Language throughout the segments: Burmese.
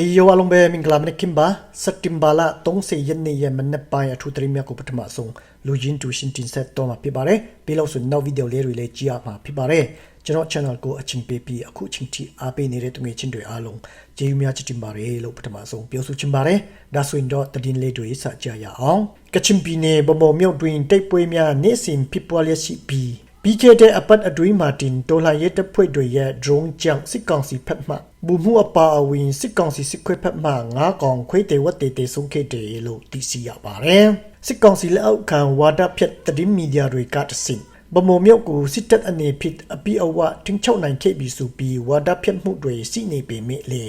ဟေယောအလုံးပဲမင်္ဂလာမနခင်ပါစက်တင်ဘာလ30ရက်နေ့ရက်မနေ့ပိုင်းအထူးသတင်းများကိုပထမဆုံးလူရင်းတူရှင်တင်ဆက်တော့မှာဖြစ်ပါတယ်ပြီးလို့ဆိုနောက်ဗီဒီယိုလေးတွေလည်းကြည့်ရမှာဖြစ်ပါတယ်ကျွန်တော် channel ကိုအချင်းပေးပြီးအခုချင်းတီအားပေးနေတဲ့သူငယ်ချင်းတွေအားလုံးကျေးဇူးများချစ်တင်ပါတယ်လို့ပထမဆုံးပြောဆိုချင်ပါတယ်ဒါဆိုရင်တော့တည်င်းလေးတွေစကြရအောင်ကချင်ပြည်နယ်ဗမော်မြို့တွင်တိတ်ပွဲများနေ့စဉ်ဖြစ်ပွားလျက်ရှိပြီး ပြီးခဲ့တဲ့အပတ်အတွင်းမှာတင်တော်လှန်ရေးတပ်ဖွဲ့တွေရဲ့ drone ကြောင့်စစ်ကောင်စီဖက်မှဘူမှုအပါအဝင်စစ်ကောင်စီစစ်ခွဲဖက်မှငါးကောင်ခွေးတေဝတ်တေတေဆုံးခဲ့တယ်လို့သိရှိရပါတယ်။စစ်ကောင်စီလက်အောက်ခံဝါဒဖြတ်သတင်းမီဒီယာတွေကတဆင့်ဗမော်မြို့ကိုစစ်တပ်အနေဖြင့်အပိအဝတင်းချုပ်နိုင်ခဲ့ပြီးဆိုပြီးဝါဒဖြတ်မှုတွေရှိနေပေမဲ့လေ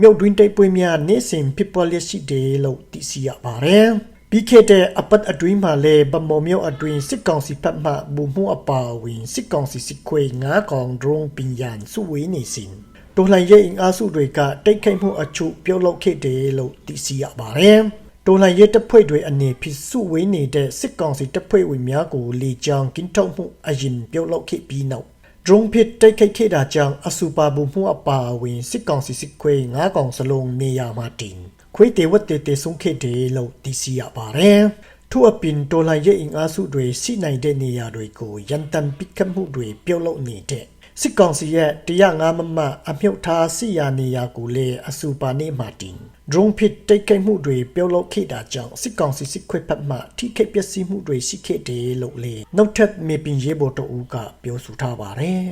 မြို့တွင်တိတ်ပွဲများနေ့စဉ်ဖြစ်ပေါ်လျက်ရှိတယ်လို့သိရှိရပါတယ်။ ပြီးခဲ့တဲ့အပတ်အတွင်းမှာလည်းဗမော်မြို့အတွင်းစစ်ကောင်စီဖက်မှဘူမှုအပါအဝင်စစ်ကောင်စီစစ်ခွေငါးကောင်ဒရုန်းပင်ရန်စုဝေးနေစဉ်တော်လှန်ရေးအင်အားစုတွေကတိတ်ခိတ်မှုအချို့ပြုတ်လုခဲ့တယ်လို့သိရှိရပါတယ်။တော်လှန်ရေးတပ်ဖွဲ့တွေအနေဖြင့်စုဝေးနေတဲ့စစ်ကောင်စီတပ်ဖွဲ့ဝင်များကိုလေကြောင်းကင်းထုတ်မှုအရင်ပြုတ်လုခဲ့ပြီးနောက်ဒရုန်းပစ်တိုက်ခိုက်ခဲ့တာကြောင့်အစူပါဘူမှုအပါအဝင်စစ်ကောင်စီစစ်ခွေငါးကောင်စလုံးနေရာမှာတင် ခွေးတေဝတ်တေတေဆုံးခဲ့တယ်လို့သိရှိရပါတယ်။ထို့အပြင်တော်လှန်ရေးအင်အားစုတွေရှိနိုင်တဲ့နေရာတွေကိုရန်တမ်းပစ်ခတ်မှုတွေပြုတ်လုပ်နေတဲ့စစ်ကောင်စီရဲ့တရားငါးမမအမြုပ်ထားစီယာနေရာကိုလည်းအစူပါနေမှတင် drone pit တိတ်ကိတ်မှုတွေပြုတ်လုပ်ခဲ့တာကြောင့်စစ်ကောင်စီစစ်ခွေဖက်မှထိခိုက်ပျက်စီးမှုတွေရှိခဲ့တယ်လို့လေနောက်ထပ်မေပင်ရေးဘော်တူကပြောဆိုထားပါတယ်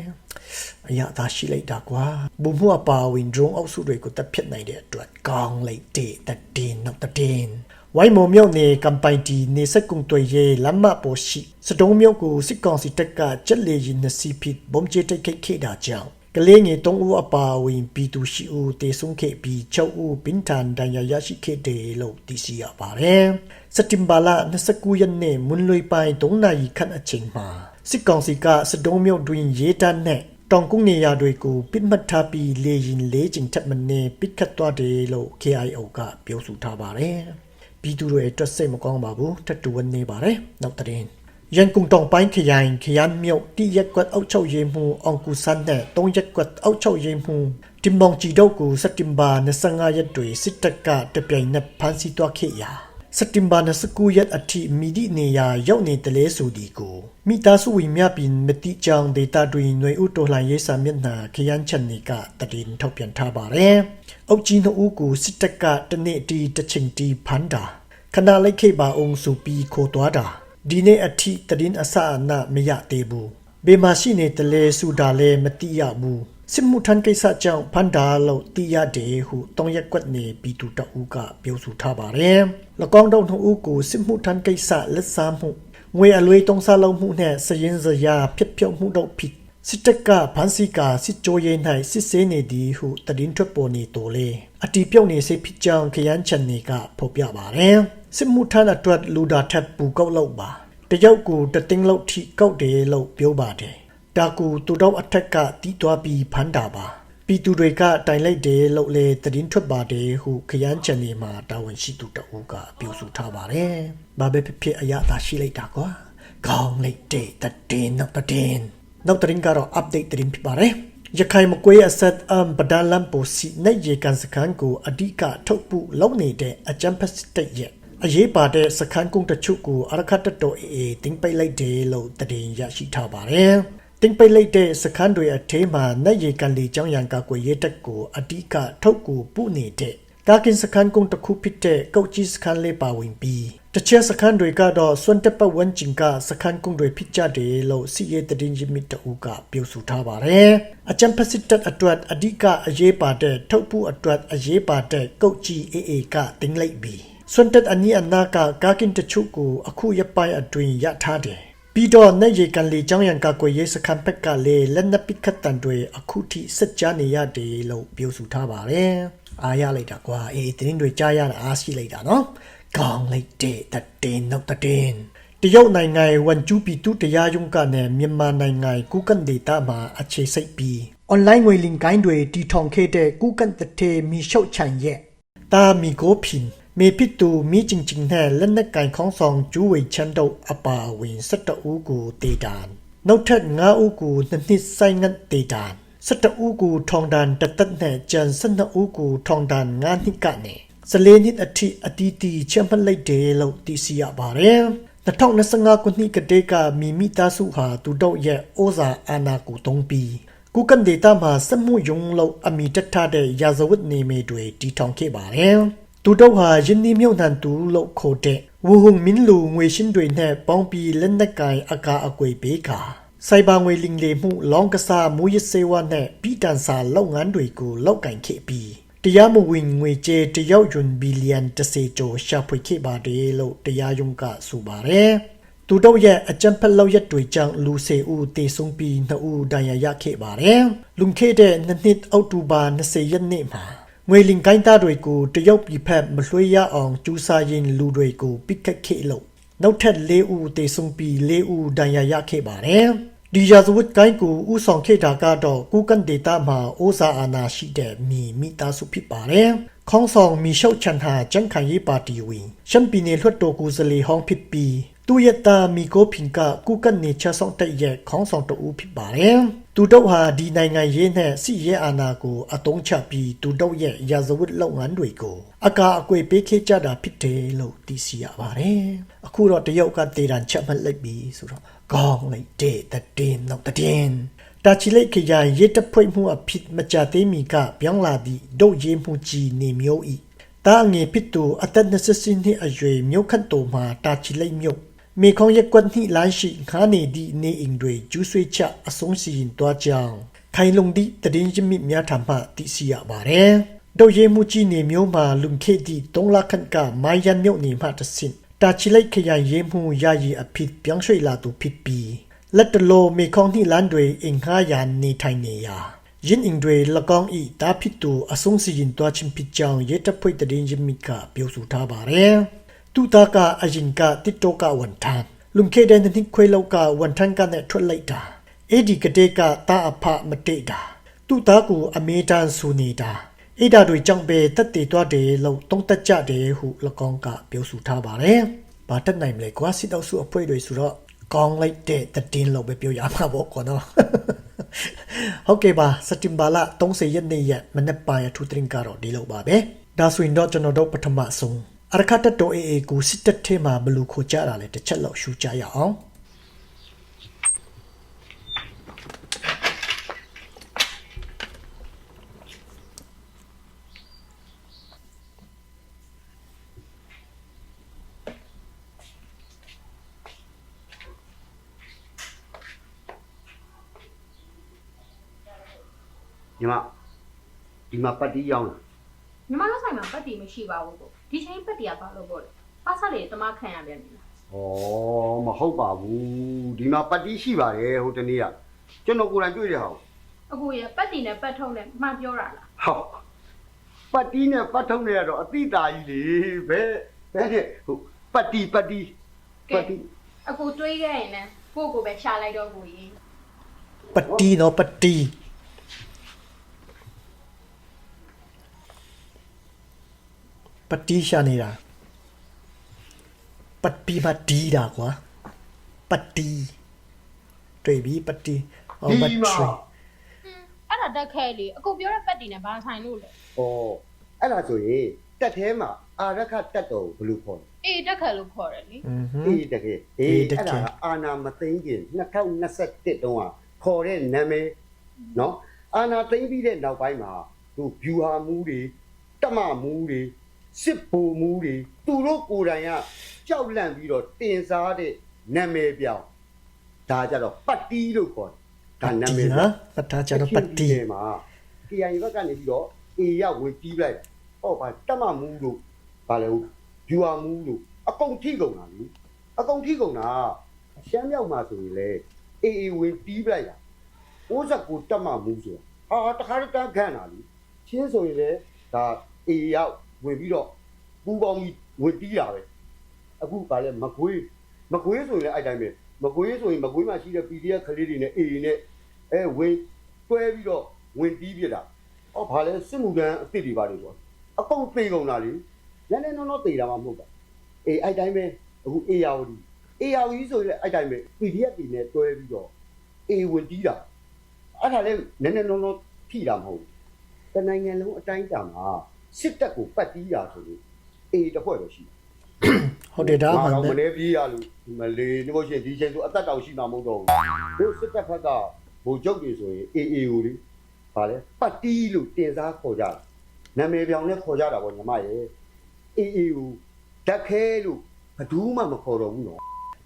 အရာသာရှိလိုက်တာကွာဘူမှုအပါဝင် drone အောက်စုတွေကိုတပ်ဖြတ်နိုင်တဲ့အတွက်ကောင်းလိုက်တဲ့တည်နောက်တည်ဝိုင်းမော်မြို့နယ်ကမ်ပိုင်တီနေဆက်ကုံတွေရဲ့လမ်းမပေါ်ရှိစတုံးမြို့ကိုစစ်ကောင်စီတပ်ကကြက်လေရင်နစီဖိဘုံကျဲတိုက်ခိုက်ခဲ့တာကြောင့်ကလေးငယ်၃ဦးအပါအဝင်ပြည်သူရှိဦးတေဆုံးခဲ့ပြီး၆ဦးပင်ထန်ဒဏ်ရာရရှိခဲ့တယ်လို့သိရှိရပါတယ်။စက်တင်ဘာလ29ရက်နေ့မွန်းလွေပိုင်း3နာရီခန့်အချိန်မှာစစ်ကောင်စီကစတုံးမြို့တွင်ရေးတန်းနဲ့ တောင်ကုန်းနေရာတွေကိုပစ်မှတ်ထားပြီးလေရင်လေးကျင်ထက်မနည်းပစ်ခတ်သွားတယ်လို့ KIO ကပြောဆိုထားပါတယ်။ပြည်သူတွေအတွက်စိတ်မကောင်းပါဘူးထပ်တူဝင်နေပါတယ်။နောက်တဲ့ရန်ကုန်တောင်ပိုင်းခရိုင်ခရမ်းမြို့တိရက်ကွက်အောက်ချုပ်ရေးမှုအောင်ကူဆန်းနဲ့တုံးရက်ကွက်အောက်ချုပ်ရေးမှုတင်မောင်ကြည်တို့ကိုစက်တင်ဘာ25ရက်တွင်စစ်တပ်ကတပြိုင်နက်ဖမ်းဆီးသွားခဲ့ရာ စက်တင်ဘာ29ရက်အထိမိဒီနေရာရောက်နေတဲ့လဲဆိုဒီကိုမိသားစုဝင်များပင်မတိကြောင်ဒေတာတွင်ຫນွေဥတော်လှန်ရေးစာမျက်နှာခရမ်းချန်နီကတည်င်းထုတ်ပြန်ထားပါတယ်။အုတ်ကြီးနှုတ်ကိုစစ်တပ်ကတနေ့တီတစ်ချိန်တီဖမ်းတာခဏလိုက်ခေပါအောင်ဆိုပြီးခေါ်သွားတာဒီနေ့အထိတည်င်းအစအနမရသေးဘူးဘေးမှာရှိနေတဲ့လဲဆိုတာလဲမတိရဘူး စစ်မှုထမ်းကိစ္စကြောင့်ဖန်ဒါလို့သိရတယ်ဟုတောင်းရက်ကွက်နေပြည်သူတအူးကပြောဆိုထားပါတယ်။၎င်းတို့နှုတ်ဦးကိုစစ်မှုထမ်းကိစ္စလက်စားမှုငွေအလွေတုံးစားလုံးမှုနဲ့စရင်စရာဖြစ်ပြုတ်မှုတို့ဖြစ်စစ်တပ်ကဖန်စီကာစစ်ကြိုးရဲ၌စစ်ဆေးနေသည်ဟုတည်င်းထွက်ပေါ်နေတော်လေအတီပြုတ်နေစိဖြစ်ကြောင်းခရမ်းချန်နေကဖော်ပြပါတယ်စစ်မှုထမ်းအတွက်လူဒါထက်ပူကောက်လောက်ပါတယောက်ကိုတသိန်းလောက်ထိကောက်တယ်လို့ပြောပါတယ် ဒါကူသူတော့အထက်ကတီးသွားပြီးဖမ်းတာပါပြည်သူတွေကတိုင်လိုက်တယ်လို့လေသတင်းထွက်ပါတယ်ဟုခရမ်းချန်နေမှာတာဝန်ရှိသူတအုပ်ကပြောဆိုထားပါတယ်။ဘာပဲဖြစ်ဖြစ်အရသာရှိလိုက်တာကွာ။ကောင်းလိုက်တဲ့တည်နောက်တည်နောက်သတင်းကတော့ update သတင်းဖြစ်ပါတယ်။ရခိုင်မကွေးအဆက်အမ်ပဒလမ်ပိုစီနဲ့ရေကန်စခန်းကိုအဓိကထုတ်ပုလုပ်နေတဲ့အကြံဖက်စတိတ်ရဲ့အရေးပါတဲ့စခန်းကုန်းတချို့ကိုအရခတ်တတော်အေးတင်ပိတ်လိုက်တယ်လို့သတင်းရရှိထားပါတယ်။ တင်ပိတ်လိုက်တဲ့စခန်းတွေအထဲမှာနက်ရီကန်လီကျောင်းရံကာကွယ်ရေးတပ်ကိုအဓိကထုတ်ကူပုနေတဲ့ကာကင်စခန်းကုန်းတစ်ခုဖြစ်တဲ့ကောက်ကြီးစခန်းလေးပါဝင်ပြီးတချို့စခန်းတွေကတော့စွန့်တက်ပတ်ဝန်းကျင်ကစခန်းကုန်းတွေဖြစ်ကြတယ်လို့စီရဲတည်င်းကြီးမီတူကပြောဆိုထားပါတယ်။အချမ်ပစစ်တပ်အတွက်အဓိကအရေးပါတဲ့ထုတ်ပုအတွက်အရေးပါတဲ့ကောက်ကြီးအေးအေးကတင်လိုက်ပြီးစွန့်တက်အနီးအနားကကာကင်တချို့ကိုအခုရပိုင်းအတွင်းရထားတယ် ပြီးတော့နဲ့ရေကန်လီကျောင်းရံကကွယ်ရေးစခန်းဘက်ကလည်းလက်နက်ပစ်ခတ်တံတွေအခုထိစစ်ကြားနေရတယ်လို့ပြောဆိုထားပါတယ်။အားရလိုက်တာကွာအေးတင်းတွေကြားရတာအားရှိလိုက်တာနော်။ကောင်းလိုက်တဲ့တတင်းနောက်တတင်းတရုတ်နိုင်ငံဝန်ကျူးပြည်သူတရားရုံးကနဲ့မြန်မာနိုင်ငံကုကန်ဒေတာမှာအခြေစိတ်ပြီး online ငွေလင်ကိုင်းတွေတီထောင်ခဲ့တဲ့ကုကန်တထေမီရှုတ်ချန်ရဲ့တာမီကိုဖင် မေပစ်တူမိချင်းချင်းနဲ့လက်နက်ကင်ခေါင်းဆောင်ကျူးဝေချန်တို့အပါဝင်၁၁ဦးကိုတေတန်နောက်ထပ်9ဦးကိုနှစ်နှစ်ဆိုင်ငတ်တေတန်12ဦးကိုထောင်ဒဏ်တစ်သက်နဲ့ကြံ12ဦးကိုထောင်ဒဏ်9နှစ်ကနေ14နှစ်အထိအတီးတီချမှတ်လိုက်တယ်လို့သိရှိရပါတယ်2025ခုနှစ်ကတည်းကမိမိသားစုဟာသူတို့ရဲ့ဩဇာအာဏာကိုသုံးပြီးကုကန်ဒေတာမှာစမှုယုံလို့အမိတက်ထားတဲ့ရာဇဝတ်နေမတွေတည်ထောင်ခဲ့ပါတယ် သူတို့ဟာယင်းဒီမြို့နန်သူလို့ခေါ်တဲ့ဝူဟုံမင်းလူငွေရှင်းတွေနဲ့ပေါင်းပြီးလက်နက်ကိုင်အကာအကွယ်ပေးကာစိုက်ဘာငွေလင်လေမှုလောင်းကစားမူရစေဝနဲ့ပြည်တန်စာလုပ်ငန်းတွေကိုလောက်ကင်ခဲ့ပြီးတရားမဝင်ငွေကြေးတယောက်ယွန်ဘီလီယံ30ကျော်ရှာဖွေခဲ့ပါတယ်လို့တရားရုံးကဆိုပါတယ်သူတို့ရဲ့အကြံဖက်လောက်ရက်တွေကြောင့်လူစေဦးတေဆုံးပြီးနှစ်ဦးဒဏ်ရာရခဲ့ပါတယ်လွန်ခဲ့တဲ့နှစ်နှစ်အောက်တိုဘာ20ရက်နေ့မှာ ငွေလင်ကိုင်းသားတွေကိုတရုတ်ပြည်ဖက်မလွှဲရအောင်ကျူးစာရင်လူတွေကိုပိတ်ခတ်ခဲ့လို့နောက်ထပ်၄ဦးတေဆုံးပြီး၄ဦးဒဏ်ရာရခဲ့ပါတယ်ဒီရာဇဝတ်ကိုင်းကိုဥဆောင်ခဲ့တာကတော့ကုကန်ဒေတာမှာအိုဇာအာနာရှိတဲ့မိမိသားစုဖြစ်ပါတယ်။ခေါင်းဆောင်မီရှောက်ချန်ဟာကျန်းခိုင်ရေးပါတီဝင်ရှမ်ပီနယ်လွှတ်တော်ကိုယ်စားလှယ်ဟောင်းဖြစ်ပြီးသူ့ရဲ့သားမီကိုဖင်ကကုကန်နေချဆောင်တဲ့ရဲ့ခေါင်းဆောင်တဦးဖြစ်ပါတယ်။ သူတို့ဟာဒီနိုင်ငံရေးနဲ့စီရဲအာဏာကိုအတုံးချပြီးသူတို့ရဲ့ရာဇဝတ်လုပ်ငန်းတွေကိုအကာအကွယ်ပေးခဲ့ကြတာဖြစ်တယ်လို့သိရှိရပါတယ်။အခုတော့တရုတ်ကတေတံချက်မှတ်လိုက်ပြီဆိုတော့ကောင်းလိုက်တဲ့တဲ့တင်တော့တဲ့တာချီလိတ်ခရိုင်ရစ်တဖွိမှုအဖြစ်မကြသေးမီကပြောင်းလာသည့်ဒုတ်ရေးမှုကြီးနေမျိုးဤတာငယ်ဖြစ်သူအသက်20နှစ်အရွယ်မြို့ခတ်တော်မှာတာချီလိတ်မြို့ မေခေါရက်ကွက်နှိလိုင်းရှိခါနေဒီနေအင်တွေကျူးဆွေးချအဆုံးစီရင်တွားကြောင်းခိုင်လုံသည့်တည်င်းချမစ်များထံမှသိရှိရပါတယ်ဒုတ်ရေးမှုကြီးနေမျိုးမှာလုံခေသည့်3လခန့်ကမိုင်းရန်မြို့နေမှတဆင့်တာချီလိုက်ခရိုင်ရေးမှုရည်အဖြစ်ပြောင်းရွှေ့လာသူဖြစ်ပြီးလက်တလိုမေခေါင်းနှိလန်းတွေအင်ခါရန်နေထိုင်နေရာယင်းအင်တွေလကောင်းဤတာဖြစ်သူအဆုံးစီရင်တွားချင်းဖြစ်ကြောင်းရဲတပ်ဖွဲ့တည်င်းချမစ်ကပြောဆိုထားပါတယ် တူတာကအရင်ကတစ်တော့ကဝန်ထမ်းလုံခေတဲ့နှစ်ခွေလောက်ကဝန်ထမ်းကနဲ့ထွက်လိုက်တာအဲ့ဒီကတဲ့ကတာအဖမတိတ်တာသူ့သားကိုအမေတန်းဆူနေတာအိဒါတွေကြောင့်ပဲတက်တည်သွားတယ်လို့တုံးတက်ကြတယ်ဟု၎င်းကပြောဆိုထားပါတယ်။ဘာတက်နိုင်မလဲကွာစစ်တောက်စုအဖွဲ့တွေဆိုတော့ကောင်းလိုက်တဲ့တည်င်းလို့ပဲပြောရမှာပေါ့ကောနော်။ဟုတ်ကဲ့ပါစက်တင်ဘာလ30ရက်နေ့ရက်မနေ့ပိုင်းအထူးတင်ကတော့ဒီလိုပါပဲ။ဒါဆိုရင်တော့ကျွန်တော်တို့ပထမဆုံး အရခတ်တော်အေအေကိုစစ်တပ်ထဲမှာဘယ်လိုခိုကြတာလဲတစ်ချက်လောက်ရှုကြရအောင်။ညီမဒီမှာပတ်တီးရောင်းလာညီမတို့ ဆိုင်မှာပတ်တီမရှိပါဘူးကိုဒီချိန်ပတ်တီကဘာလို့ပေါ့လဲပါဆက်လေတမခံရပြန်ပြီလား။ဩမဟုတ်ပါဘူးဒီမှာပတ်တီးရှိပါတယ်ဟိုတနေ့ကကျွန်တော်ကိုယ်တိုင်တွေ့တဲ့ဟာကိုအခုရပတ်တီနဲ့ပတ်ထုံးနဲ့မှန်ပြောတာလားဟောပတ်တီးနဲ့ပတ်ထုံးနဲ့ကတော့အတိတာကြီးလေဘယ်ဘယ်နဲ့ဟိုပတ်တီးပတ်တီးပတ်တီးအခုတွေးခဲ့ရင်လည်းကိုယ့်ကိုယ်ပဲရှာလိုက်တော့ကိုကြီးပတီနော်ပတီ ပတိရှာနေတာပတိပတိတာကွာပတိတွေ့ပြီပတိဟောပတိအဲ့ဒါတက်ခဲလေအခုပြောတဲ့ပတိနဲ့ဘာဆိုင်လို့လဲဩအဲ့ဒါဆိုရင်တက်သေးမှာအာရခတက်တော်ဘယ်လိုခေါ်လဲအေးတက်ခဲလို့ခေါ်တယ်လေအေးတက်ခဲအေးအဲ့ဒါအာနာမသိင်းကျင်2021တုန်းကခေါ်တဲ့နာမည်နော်အာနာသိင်းပြီးတဲ့နောက်ပိုင်းမှာသူ viewer မူးတွေတမမူးတွေ စစ်ဘူမူးတွေသူတို့ကိုယ်တိုင်ကကြောက်လန့်ပြီးတော့တင်စားတဲ့နာမည်ပြောင်းဒါကြတော့ပတ်တီးလို့ခေါ်တယ်ဒါနာမည်ပြောနော်င်းပတာချာတော့ပတီမှာ KI ဘက်ကနေပြီးတော့ A ရဝင်တီးလိုက်ဟောပါတမမူးလို့ဗာလဲဟုတ်ဗျူဟာမူးလို့အကုန်ထိကုန်တာလေအကုန်ထိကုန်တာရှမ်းမြောက်မှာဆိုရင်လေ AA ဝင်တီးလိုက်တာ69တက်မမူးဆိုတာဟာတခါတည်းတန်းခန့်တာလေချင်းဆိုရင်လေဒါ AA ရောက် ဝင်ပြီးတော့ပူပေါင်းပြီးဝင်တီးတာပဲအခုဗာလဲမကွေးမကွေးဆိုရင်လည်းအဲ့တိုင်းပဲမကွေးဆိုရင်မကွေးမှာရှိတဲ့ PDF ကလေးတွေနဲ့ AA နဲ့အဲဝင်တွဲပြီးတော့ဝင်တီးပြတာဟောဗာလဲစစ်မှုထမ်းအစ်စ်တွေပါလေပေါ့အကုန်သေကုန်တာလေနည်းနည်းနော်နော်သေတာမှမဟုတ်တာအေးအဲ့တိုင်းပဲအခု ARD ARD ဆိုရင်လည်းအဲ့တိုင်းပဲ PDF တွေနဲ့တွဲပြီးတော့ A ဝင်တီးတာအဲ့ဒါလည်းနည်းနည်းလုံးလုံးထိတာမဟုတ်ဘူးတနိုင်ငံလုံးအတိုင်းအတာမှာ စစ်တပ်ကိုပတ်တီးတာဆိုလို့အေးတစ်ဖွဲ့ပဲရှိတယ်ဟုတ်တယ်ဒါမှန်တော့မတယ်နေပြေးရလို့မလေးလို့ရှိရင်ဒီချိန်ဆိုအသက်တောင်ရှိမှာမဟုတ်တော့ဘူးတို့စစ်တပ်ဖက်ကဗိုလ်ချုပ်တွေဆိုရင်အေးအေးကိုလေဗာလဲပတ်တီးလို့တင်စားခေါ်ကြတာနာမည်ပြောင်နဲ့ခေါ်ကြတာပေါ့ညီမရဲ့အေးအေးကိုဓာတ်ခဲလို့ဘယ်သူမှမခေါ်တော့ဘူးနော်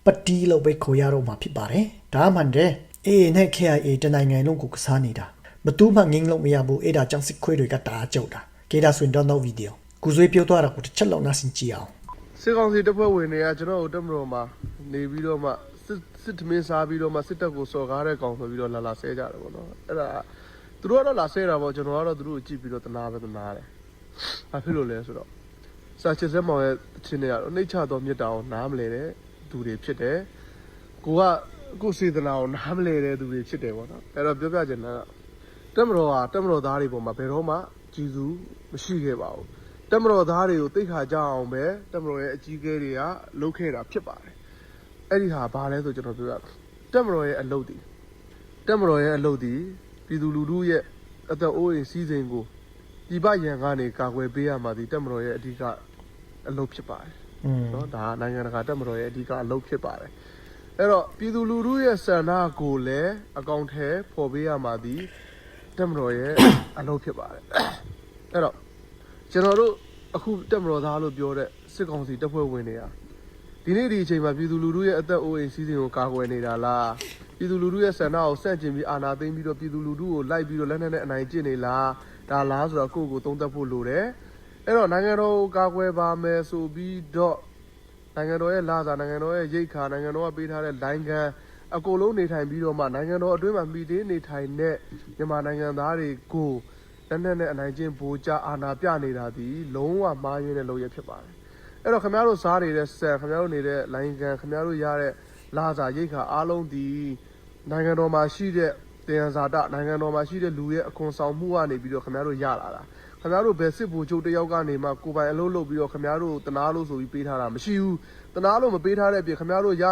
ပတီလို့ပဲခေါ်ရတော့မှာဖြစ်ပါတယ်ဒါမှန်တယ်အေးနဲ့ KIA တနိုင်ငံလုံးကိုကစားနေတာဘသူမှငင်းလို့မရဘူးအဲ့ဒါကြောင့်စစ်ခွေးတွေကတားကြုတ်တာ ကေဒါဆွင်တော့တော့ဗီဒီယိုကုဇွေးပြောသွားတာကိုတစ်ချက်လောက်နားဆင်ကြည့်အောင်စစ်ကောင်စီတပ်ဖွဲ့ဝင်တွေကကျွန်တော်တို့တပ်မတော်မှာနေပြီးတော့မှစစ်စစ်တမင်းစားပြီးတော့မှစစ်တပ်ကိုစော်ကားတဲ့ကောင်ဆိုပြီးတော့လာလာဆဲကြတယ်ပေါ့နော်အဲ့ဒါသူတို့ကတော့လာဆဲတာပေါ့ကျွန်တော်ကတော့သူတို့ကိုကြည့်ပြီးတော့တနာပဲတနာတယ်ဘာဖြစ်လို့လဲဆိုတော့စာချစ်စဲမောင်ရဲ့အချင်းတွေကတော့နှိတ်ချတော်မြတ်တာကိုနားမလဲတဲ့သူတွေဖြစ်တယ်ကိုကကိုယ်စေတနာကိုနားမလဲတဲ့သူတွေဖြစ်တယ်ပေါ့နော်အဲ့တော့ပြောပြချင်တာကတပ်မတော်ဟာတပ်မတော်သားတွေပေါ်မှာဘယ်တော့မှ ကျေးဇူးမရှိခဲ့ပါဘူးတက်မတော်သားတွေကိုသိခါကြအောင်ပဲတက်မတော်ရဲ့အကြီးအကဲတွေကလုပ်ခဲ့တာဖြစ်ပါတယ်အဲ့ဒီဟာဘာလဲဆိုကျွန်တော်ပြောရတက်မတော်ရဲ့အလုပ်ဒီတက်မတော်ရဲ့အလုပ်ဒီပြည်သူလူထုရဲ့အသက်အိုးအိမ်စည်းစိမ်ကိုပြည်ပရန်ကနေကာကွယ်ပေးရမှာဒီတက်မတော်ရဲ့အဓိကအလုပ်ဖြစ်ပါတယ်နော်ဒါနိုင်ငံတကာတက်မတော်ရဲ့အဓိကအလုပ်ဖြစ်ပါတယ်အဲ့တော့ပြည်သူလူထုရဲ့ဆန္ဒကိုလည်းအကောင့်ထဲပေါ်ပေးရမှာဒီ တက်မတော်ရဲ့အလုပ်ဖြစ်ပါတယ်အဲ့တော့ကျွန်တော်တို့အခုတက်မတော်သားလို့ပြောတဲ့စစ်ကောင်စီတပ်ဖွဲ့ဝင်တွေဟာဒီနေ့ဒီအချိန်မှာပြည်သူလူထုရဲ့အသက်အိုးအိမ်စီးစိမ်ကိုကာကွယ်နေတာလားပြည်သူလူထုရဲ့ဆန္ဒကိုစန့်ကျင်ပြီးအာဏာသိမ်းပြီးတော့ပြည်သူလူထုကိုလိုက်ပြီးတော့လက်နက်နဲ့အနိုင်ကျင့်နေလားဒါလားဆိုတော့ကိုယ့်ကိုယ်သုံးသပ်ဖို့လိုတယ်အဲ့တော့နိုင်ငံတော်ကိုကာကွယ်ပါမယ်ဆိုပြီးတော့နိုင်ငံတော်ရဲ့လာစာနိုင်ငံတော်ရဲ့ရိတ်ခါနိုင်ငံတော်ကပေးထားတဲ့လိုင်းကန် အကုန်လုံးနေထိုင်ပြီးတော့မှနိုင်ငံတော်အတွင်းမှာမိသေးနေထိုင်တဲ့မြန်မာနိုင်ငံသားတွေကိုလက်နက်နဲ့အနိုင်ကျင့်ဘူကြအာဏာပြနေတာဒီလုံးဝမှားရင်းတဲ့လုပ်ရဖြစ်ပါတယ်အဲ့တော့ခင်ဗျားတို့စားနေတဲ့ဆန်ခင်ဗျားတို့နေတဲ့လိုင်းကန်ခင်ဗျားတို့ရတဲ့လာစာရိတ်ခါအားလုံးဒီနိုင်ငံတော်မှာရှိတဲ့တင်ဇာတနိုင်ငံတော်မှာရှိတဲ့လူရဲ့အခွန်ဆောင်မှုကနေပြီးတော့ခင်ဗျားတို့ရလာတာ ခင်ဗျားတို့ဘယ်စစ်ဘူချုပ်တယောက်ကနေမှကိုယ်ပိုင်အလုပ်လုပ်ပြီးတော့ခင်ဗျားတို့တနာလို့ဆိုပြီးပေးထားတာမရှိဘူးတနာလို့မပေးထားတဲ့အပြင်ခင်ဗျားတို့ရ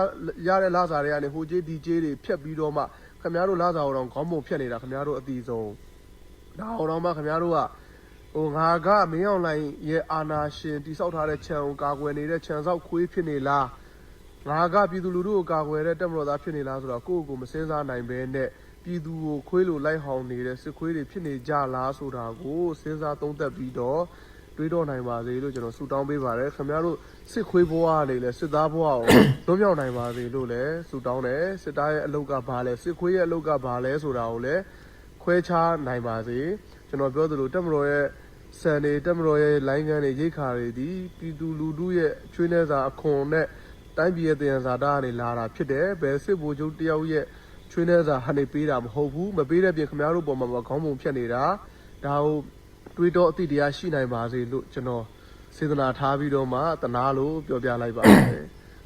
ရတဲ့လာစာတွေကနေဟိုကြေးဒီကြေးတွေဖြတ်ပြီးတော့မှခင်ဗျားတို့လာစာကိုတော့ခေါင်းပုံဖြတ်နေတာခင်ဗျားတို့အတီဆုံးဒါအောင်တော့မှခင်ဗျားတို့ကဟိုငါကမင်းအောင်လိုင်းရဲ့အာနာရှင်တိဆောက်ထားတဲ့ခြံကိုကာကွယ်နေတဲ့ခြံဆောက်ခွေးဖြစ်နေလားငါကပြည်သူလူထုကိုကာကွယ်တဲ့တက်မတော်သားဖြစ်နေလားဆိုတော့ကိုယ့်ကိုယ်မစင်းစားနိုင်ပဲနဲ့ ပြည်သူကိုခွေးလိုလိုက်ဟောင်နေတဲ့စစ်ခွေးတွေဖြစ်နေကြလားဆိုတာကိုစဉ်းစားသုံးသပ်ပြီးတော့တွေးတော့နိုင်ပါစေလို့ကျွန်တော်ဆုတောင်းပေးပါတယ်ခင်ဗျားတို့စစ်ခွေးဘဝကနေလဲစစ်သားဘဝကိုလွတ်မြောက်နိုင်ပါစေလို့လည်းဆုတောင်းတယ်စစ်သားရဲ့အလုပ်ကဘာလဲစစ်ခွေးရဲ့အလုပ်ကဘာလဲဆိုတာကိုလည်းခွဲခြားနိုင်ပါစေကျွန်တော်ပြောသလိုတက်မတော်ရဲ့စံတွေတက်မတော်ရဲ့လိုင်းကန်းတွေရိတ်ခါတွေဒီပြည်သူလူထုရဲ့ချွေးနှဲစာအခွန်နဲ့တိုင်းပြည်ရဲ့တယံဇာတာကနေလာတာဖြစ်တယ်ဘယ်စစ်ဘိုလ်ချုပ်တယောက်ရဲ့ ချွေးနှဲစာဟန်နေပေးတာမဟုတ်ဘူးမပေးတဲ့ပြင်ခင်ဗျားတို့ပုံမှာမခေါင်းပုံဖြတ်နေတာဒါကိုတွေးတော့အတိတရားရှိနိုင်ပါစေလို့ကျွန်တော်စေတနာထားပြီးတော့မှတနာလို့ပြောပြလိုက်ပါတယ်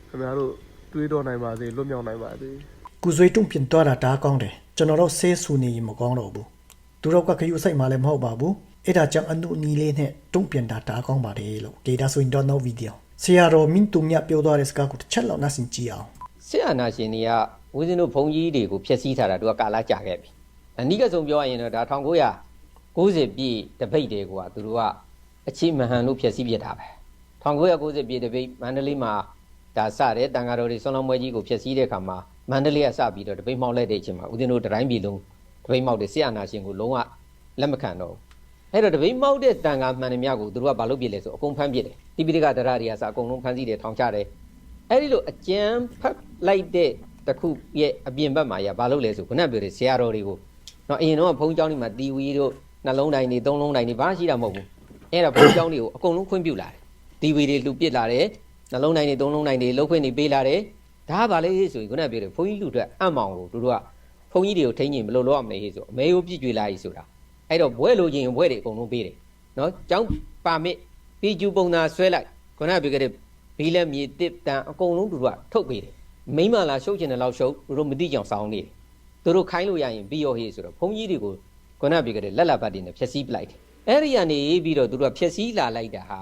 ခင်ဗျားတို့တွေးတော့နိုင်ပါစေလွတ်မြောက်နိုင်ပါစေကုဇွေးတုံ့ပြန်သွားတာဒါကောင်းတယ်ကျွန်တော်တို့ဆေးဆူနေရင်မကောင်းတော့ဘူးသူတို့ကခယူဆိုင်မှလည်းမဟုတ်ပါဘူးအဲ့ဒါကြောင့်အနုအနီးလေးနဲ့တုံ့ပြန်တာဒါကောင်းပါတယ်လို့ကေဒါဆွင်တော့နောက်ဗီဒီယိုဆရာတော်မင်းတုံမြပြောသွားတဲ့စကားကိုတစ်ချက်လောက်နားဆင်ကြည့်အောင်စစ်အာဏာရှင်တွေက ဦးဇင်းတို့ဘုံကြီးတွေကိုဖျက်ဆီးထားတာသူကကာလကြာခဲ့ပြီအနိကဆုံးပြောရရင်တော့ဒါ1990ပြည့်တပိတ်တွေကသူတို့ကအချိမဟန်လို့ဖျက်ဆီးပြစ်တာပဲ1990ပြည့်တပိတ်မန္တလေးမှာဒါစတဲ့တန်ဃာတော်တွေဆွမ်းလောင်းပွဲကြီးကိုဖျက်ဆီးတဲ့အခါမှာမန္တလေးကစပြီးတော့တပိတ်မှောက်လိုက်တဲ့အချိန်မှာဦးဇင်းတို့တတိုင်းပြည်လုံးတပိတ်မှောက်တဲ့စစ်အာဏာရှင်ကိုလုံးဝလက်မခံတော့ဘူးအဲ့တော့တပိတ်မှောက်တဲ့တန်ဃာမှန်တယ်များကိုသူတို့ကဘာလုပ်ပြစ်လဲဆိုအကုန်ဖမ်းပြစ်တယ်တိပိဋကဒရတွေကစအကုန်လုံးဖမ်းဆီးတယ်ထောင်ချတယ်အဲ့ဒီလိုအကျန်းဖတ်လိုက်တဲ့ တစ်ခုရဲ့အပြင်ဘက်မှာရဘာလို့လဲဆိုခုနကပြောတဲ့ဆရာတော်တွေကိုတော့အရင်တော့ဘုန်းကျောင်းတွေမှာတီဝီတို့နှလုံးတိုင်းတွေသုံးလုံးတိုင်းတွေဘာရှိတာမဟုတ်ဘူးအဲ့ဒါဘုန်းကျောင်းတွေကိုအကုန်လုံးခွင့်ပြုလာတယ်တီဝီတွေလှူပစ်လာတယ်နှလုံးတိုင်းတွေသုံးလုံးတိုင်းတွေလှုပ်ခွင့်တွေပေးလာတယ်ဒါကဘာလဲဆိုရင်ခုနကပြောတဲ့ဘုန်းကြီးလူတွေအံ့မောင်ကိုတို့တို့ကဘုန်းကြီးတွေကိုထိန်းချင်ဘယ်လိုလုပ်ရမလဲဟေ့ဆိုအမေကိုပြစ်ကြွေလာ E ဆိုတာအဲ့တော့ဘွဲလိုချင်ရင်ဘွဲတွေအကုန်လုံးပေးတယ်နော်ကျောင်းပါမစ်ပြီးကျူပုံသာဆွဲလိုက်ခုနကပြောခဲ့တဲ့ဘီလက်မြေတစ်တန်အကုန်လုံးသူတို့ကထုတ်ပေးတယ် မိမလာရှုပ်ချင်တဲ့လောက်ရှုပ်သူတို့မတိကြအောင်စောင်းနေတယ်သူတို့ခိုင်းလို့ရရင်ပြီးရောဟေးဆိုတော့ဘုန်းကြီးတွေကိုခုနကပြောခဲ့တဲ့လက်လက်ပတ်တွေနဲ့ဖြက်စီးပလိုက်တယ်အဲ့ဒီကနေပြီးတော့သူတို့ကဖြက်စီးလာလိုက်တာဟာ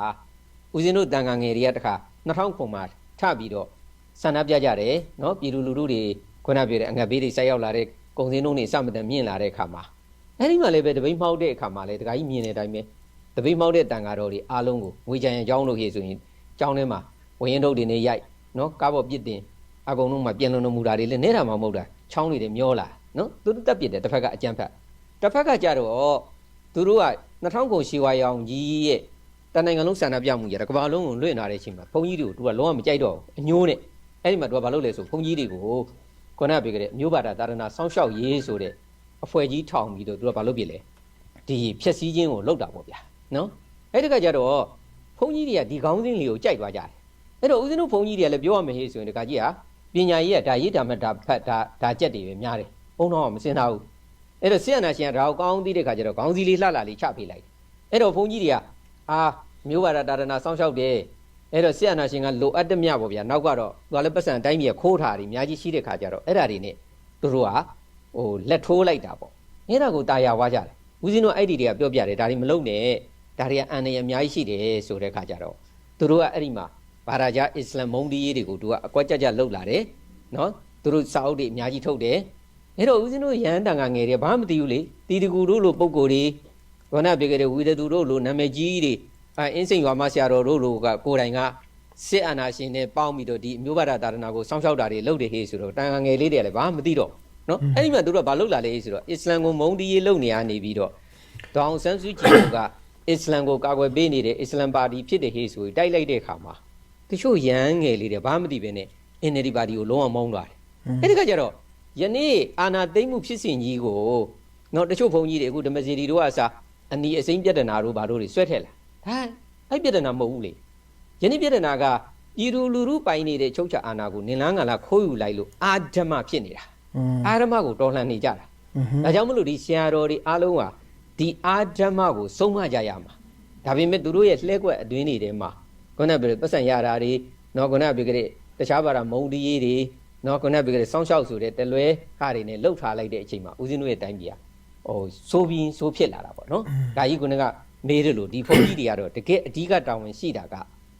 ဦးဇင်းတို့တန်ခါငယ်တွေကတခါ2000ခုမှာထပြီးတော့ဆန္ဒပြကြတယ်နော်ပြည်လူလူထုတွေခုနပြောတဲ့အငတ်ဘေးတွေဆက်ရောက်လာတဲ့ကုန်စည်နှုန်းတွေအစမတန်မြင့်လာတဲ့အခါမှာအဲ့ဒီမှာလည်းပဲတပိတ်မှောက်တဲ့အခါမှာလည်းတခါကြီးမြင်တဲ့အတိုင်းပဲတပိတ်မှောက်တဲ့တန်ဃာတော်တွေအားလုံးကိုငွေကြံရန်ကြောင်းလို့ခေဆိုရင်ကြောင်းထဲမှာဝရင်ထုတ်တွေနဲ့ရိုက်နော်ကားပေါ်ပြစ်တင် အကုန်လုံးမှာပြန်လုံတော်မူတာတွေလည်းနေတာမှမဟုတ်တာချောင်းတွေတွေမျောလာနော်သူတို့တက်ပြစ်တယ်တစ်ဖက်ကအကြမ်းဖက်တစ်ဖက်ကကြတော့သူတို့က2000ကုန်ရှီဝါရောင်ကြီးရဲ့တန်နိုင်ငံလုံးစံနာပြမှုကြတယ်ကမ္ဘာလုံးကိုလွင့်လာတဲ့အချိန်မှာဘုန်းကြီးတွေကိုသူကလုံးဝမကြိုက်တော့ဘူးအညိုးနဲ့အဲ့ဒီမှာသူကဘာလုပ်လဲဆိုဘုန်းကြီးတွေကိုခုနကပြောခဲ့တဲ့အမျိုးဘာသာတာရဏစောင်းရှောက်ရေးဆိုတဲ့အဖွဲကြီးထောင်ပြီးတော့သူကဘာလုပ်ပြလဲဒီဖြက်စည်းခြင်းကိုလုပ်တာပေါ့ဗျာနော်အဲ့ဒီကကြတော့ဘုန်းကြီးတွေကဒီကောင်းစင်းလေးကိုကြိုက်သွားကြတယ်အဲ့တော့ဦးဇင်းတို့ဘုန်းကြီးတွေကလည်းပြောရမယ်ဟေ့ဆိုရင်ဒီကကြီးက ပညာရေးကဒါရေးတာမှဒါဖတ်ဒါဒါကြက်တွေပဲများတယ်ဘုန်းတော်ကမစင်သားဘူးအဲ့တော့ဆရာနာရှင်ကဒါကိုကောင်းသိတဲ့ခါကျတော့ခေါင်းစည်းလေးလှလှလေးချပေးလိုက်အဲ့တော့ဘုန်းကြီးတွေကအာမျိုးဘာသာတာရဏစောင်းရှောက်တယ်အဲ့တော့ဆရာနာရှင်ကလိုအပ်တဲ့မြပေါ့ဗျာနောက်ကတော့သူကလည်းပတ်စံတိုင်းပြည်ခိုးထားတယ်အများကြီးရှိတဲ့ခါကျတော့အဲ့ဒါတွေနဲ့သူတို့ကဟိုလက်ထိုးလိုက်တာပေါ့အဲ့ဒါကိုတာယာဝါကြတယ်ဦးဇင်းတို့အဲ့ဒီတွေကပြောပြတယ်ဒါတွေမလုပ်နဲ့ဒါတွေကအန်ရအများကြီးရှိတယ်ဆိုတဲ့ခါကျတော့သူတို့ကအဲ့ဒီမှာ ဘာသာကြားအစ္စလမ်မုန်းတီးရေးတွေကိုသူကအကွက်ကြကြလှုပ်လာတယ်နော်သူတို့စာအုပ်တွေအများကြီးထုတ်တယ်အဲ့တော့ဦးဇင်းတို့ရဟန်းတန်ခါငယ်တွေဘာမှမသိဘူးလေတီတကူတို့လိုပုံကိုယ်တွေခေါင်းကပြေကြတဲ့ဝီဒသူတို့လိုနာမည်ကြီးတွေအဲအင်းစိန်ရွာမဆရာတော်တို့လိုကကိုယ်တိုင်ကစစ်အာဏာရှင်နဲ့ပေါင်းပြီးတော့ဒီအမျိုးဘာသာတာရဏကိုစောင့်ရှောက်တာတွေလုပ်တယ်ဟေးဆိုတော့တန်ခါငယ်လေးတွေကလည်းဘာမှမသိတော့နော်အဲ့ဒီမှာသူတို့ကဘာလုပ်လာလဲဆိုတော့အစ္စလမ်ကိုမုန်းတီးရေးလုပ်နေရနေပြီးတော့ဒေါအောင်ဆန်းစုကြည်ကအစ္စလမ်ကိုကာကွယ်ပေးနေတယ်အစ္စလမ်ပါတီဖြစ်တယ်ဟေးဆိုပြီးတိုက်လိုက်တဲ့အခါမှာ တချို့ရန်ငယ်လေးတွေဘာမှမသိပဲနဲ့ NLD ပါတီကိုလုံးဝမုန်းသွားတယ်အဲ့ဒီခါကျတော့ယနေ့အာနာသိမ့်မှုဖြစ်စဉ်ကြီးကိုတော့တချို့ဘုံကြီးတွေအခုဓမ္မစီတီတို့ကစာအနီအစိမ့်ပြဒနာတို့ဘာတို့တွေဆွဲထည့်လာဟမ်အဲ့ပြဒနာမဟုတ်ဘူးလေယနေ့ပြဒနာကဤလူလူလူပိုင်နေတဲ့ချုပ်ချအာနာကိုနင်လန်းကလာခိုးယူလိုက်လို့အာဓမ္မဖြစ်နေတာအာဓမ္မကိုတော်လှန်နေကြတာဒါကြောင့်မလို့ဒီဆရာတော်တွေအားလုံးကဒီအာဓမ္မကိုဆုံးမကြရမှာဒါပေမဲ့သူတို့ရဲ့လှဲကွက်အတွင်းတွေထဲမှာ ခုနကပြောတဲ့ပတ်စံရတာတွေနော်ခုနကပြောခဲ့တဲ့တခြားဘာသာမုံတီးရေးတွေနော်ခုနကပြောခဲ့တဲ့စောင်းရှောက်ဆိုတဲ့တလွဲဟာတွေနဲ့လှုပ်ထားလိုက်တဲ့အချိန်မှာဦးဇင်းတို့ရဲ့တိုင်းပြည်ကဟိုစိုးပြီးစိုးဖြစ်လာတာပေါ့နော်ဒါကြီးခုနကမေးတယ်လို့ဒီဖုန်ကြီးတွေကတော့တကယ်အဓိကတာဝန်ရှိတာက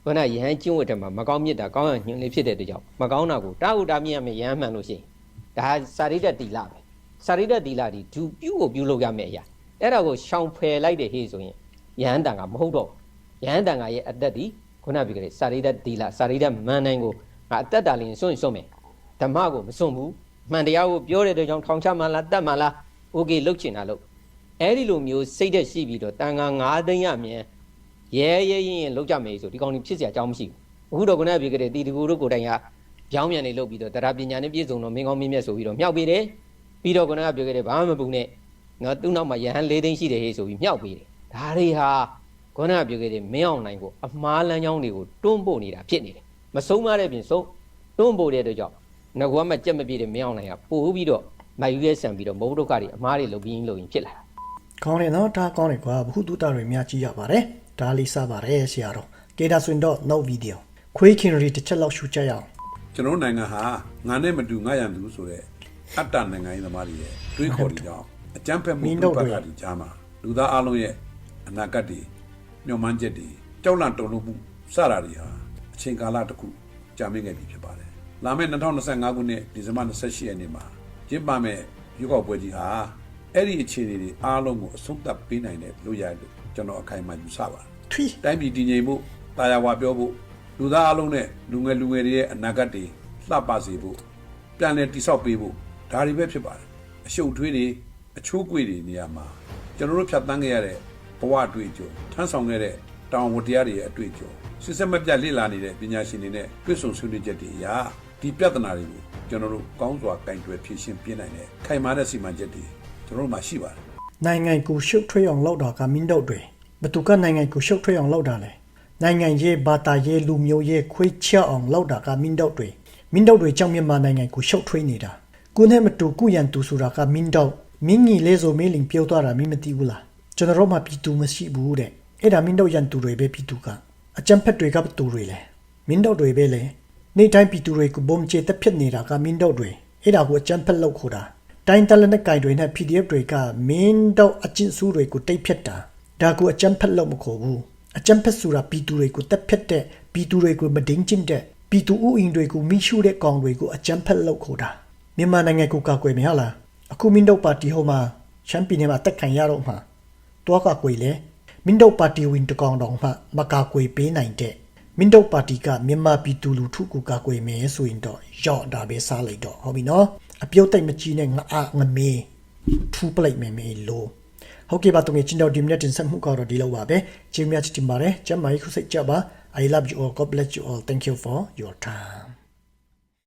ခုနရဟန်းကျင့်ဝတ်တယ်မှာမကောင်းမြတ်တာကောင်းရညွှန်လေးဖြစ်တဲ့အတွက်ကြောင့်မကောင်းတာကိုတာဟုတာမြင်ရမယ်ရဟန်းမှန်လို့ရှိရင်ဒါစာရိတ္တတီလာပဲစာရိတ္တသီလဒီဒူပြုကိုပြုလုပ်ရမယ့်အရာအဲ့ဒါကိုရှောင်ဖယ်လိုက်တဲ့ဟေးဆိုရင်ယဟန်တန်ကမဟုတ်တော့ဘူးယဟန်တန်ကရဲ့အသက်ဒီ ခုနပြောခဲ့တဲ့စာရိတ္တသီလစာရိတ္တမန်နိုင်ကိုငါအသက်တာလင်းစွန့်ရင်စွန့်မယ်ဓမ္မကိုမစွန့်ဘူးမှန်တရားကိုပြောတဲ့အတွက်ကြောင့်ထောင်ချမှလားတတ်မှလားโอเคလုတ်ချင်တာလုတ်အဲ့ဒီလိုမျိုးစိတ်သက်ရှိပြီးတော့တန်ခါ9သိန်းရမြန်ရဲရဲရင်ရင်လုတ်ကြမယ်ဆိုဒီကောင်ကြီးဖြစ်เสียအကြောင်းမရှိဘူးအခုတော့ခုနပြောခဲ့တဲ့တီတကူတို့ကိုယ်တိုင်ကကြောင်းမြန်နေလုတ်ပြီးတော့တရားပညာနဲ့ပြည့်စုံတော့မင်းကောင်းမင်းမြတ်ဆိုပြီးတော့မြောက်ပေးတယ် ပြီးတော့ခုနကပြောခဲ့တဲ့ဘာမှမပူနဲ့နော်သူ့နောက်မှာယဟန်၄သိန်းရှိတယ်ဟေးဆိုပြီးမြောက်ပေးတယ်ဒါတွေဟာ ခုနကပြောခဲ့တဲ့မင်းအောင်နိုင်ကိုအမားလမ်းကြောင်းတွေကိုတွန်းပို့နေတာဖြစ်နေတယ်မဆုံးမတဲ့ပြင်ဆုံးတွန်းပို့တဲ့အတွက်ကြောင့်ငကွားမကြက်မပြည့်တဲ့မင်းအောင်နိုင်ကပို့ပြီးတော့မိုက်ယူရဲဆန်ပြီးတော့မဟုတ်ဒုက္ခတွေအမားတွေလုံပြီးလုံရင်ဖြစ်လာတာကောင်းတယ်နော်ဒါကောင်းတယ်ကွာဘ ഹു တုတတွေများကြည့်ရပါတယ်ဒါလေးစားပါတယ်ဆရာတော်ကေတာဆွင်တော့ no video ခွေးခင်ရီတစ်ချက်လောက်ရှူကြရအောင်ကျွန်တော်တို့နိုင်ငံဟာငါနဲ့မတူငါရန်သူဆိုတဲ့အတ္တနိုင်ငံရေးသမားတွေရဲ့တွေးခေါ်တွေကြောင့်အကြမ်းဖက်မှုမင်းပြတို့ပတွေကတိကြားမှာလူသားအလုံးရဲ့အနာဂတ်တွေ မျှော်မှန်းချက်တွေကြောက်လန့်တုန်လှုပ်မှုစတာတွေဟာအချိန်ကာလတစ်ခုကြာမြင့်ခဲ့ပြီဖြစ်ပါတယ်။လာမယ့်2025ခုနှစ်ဒီဇင်ဘာ28ရက်နေ့မှာကျင်းပမယ့်ရွေးကောက်ပွဲကြီးဟာအဲ့ဒီအခြေအနေတွေအားလုံးကိုအဆုံးသတ်ပေးနိုင်တဲ့လူရလို့ကျွန်တော်အခိုင်အမာယူဆပါတယ်။ထွီတိုင်းပြည်တည်ငြိမ်ဖို့တာယာဝါပြောဖို့လူသားအလုံးနဲ့လူငယ်လူငယ်တွေရဲ့အနာဂတ်တွေလှပစေဖို့ပြန်လည်တည်ဆောက်ပေးဖို့ဒါတွေပဲဖြစ်ပါတယ်အရှုပ်ထွေးတွေအချိုးကွေတွေနေရာမှာကျွန်တော်တို့ဖြတ်သန်းခဲ့ရတဲ့ ဘဝအတွေ့အကြုံထမ်းဆောင်ခဲ့တဲ့တောင်ဝတ္တရားတွေရဲ့အတွေ့အကြုံစစ်စစ်မပြတ်လေ့လာနေတဲ့ပညာရှင်တွေနဲ့တွေ့ဆုံဆွေးနွေးချက်တွေအရာဒီပြဿနာတွေကိုကျွန်တော်တို့ကောင်းစွာကင်တွယ်ဖြေရှင်းပြနိုင်တဲ့ခိုင်မာတဲ့စီမံချက်တွေကျွန်တော်တို့မှာရှိပါတယ်နိုင်ငံကိုရှုပ်ထွေးအောင်လုပ်တာကမင်းတို့တွေဘသူကနိုင်ငံကိုရှုပ်ထွေးအောင်လုပ်တာလဲနိုင်ငံရေးဘာသာရေးလူမျိုးရေးခွေးချအောင်လုပ်တာကမင်းတို့တွေမင်းတို့တွေကြောင့်မြန်မာနိုင်ငံကိုရှုပ်ထွေးနေတာကိုနဲ့မတူကုရန်တူဆိုတာကမင်းတို့မင်းကြီးလေးဆိုမင်းလင်ပြောသွားတာမင်းမသိဘူးလား ကျွန်တော်တို့မှပြည်သူမရှိဘူးတဲ့အဲ့ဒါမင်းတို့ရန်သူတွေပဲပြည်သူကအကြံဖက်တွေကဘသူတွေလဲမင်းတို့တွေပဲလေနေ့တိုင်းပြည်သူတွေကိုဘုံကျဲတက်ဖြစ်နေတာကမင်းတို့တွေအဲ့ဒါကိုအကြံဖက်လုပ်ခေါ်တာတိုင်းတလနဲ့ကြိုင်တွေနဲ့ PDF တွေကမင်းတော့အကျင့်စုတွေကိုတိတ်ဖြတ်တာဒါကိုအကြမ်းဖက်လို့မခေါ်ဘူးအကြမ်းဖက်ဆိုတာပြည်သူတွေကိုတက်ဖြတ်တဲ့ပြည်သူတွေကိုမဒင်းကျင့်တဲ့ပြည်သူဥယျာဉ်တွေကိုမိရှုတဲ့ကောင်တွေကိုအကြမ်းဖက်လို့ခေါ်တာမြန်မာနိုင်ငံကိုကာကွယ်မယ်ဟာလားအခုမင်းတို့ပါတီဟိုမှာချမ်ပီယံမှာတက်ခံရတော့မှာ တွားကကွေလေမင်းတို့ပါတီဝင်တကောင်တော်မှမကာကွေပေးနိုင်တဲ့မင်းတို့ပါတီကမြန်မာပြည်သူလူထုကိုကာကွယ်မယ်ဆိုရင်တော့ရော့ဒါပဲစားလိုက်တော့ဟုတ်ပြီနော်အပြုတ်တိတ်မကြီးနဲ့ငါအငမေးထူပလိုက်မယ်မေးလို့ဟုတ်ကဲ့ပါတုံးချင်းတော့ဒီမြတ်တင်ဆက်မှုကတော့ဒီလောက်ပါပဲကျေးဇူးများချစ်တင်ပါတယ်ကျမ်းမာရေးခုစိတ်ကြပါ I love you all God bless you all thank you for your time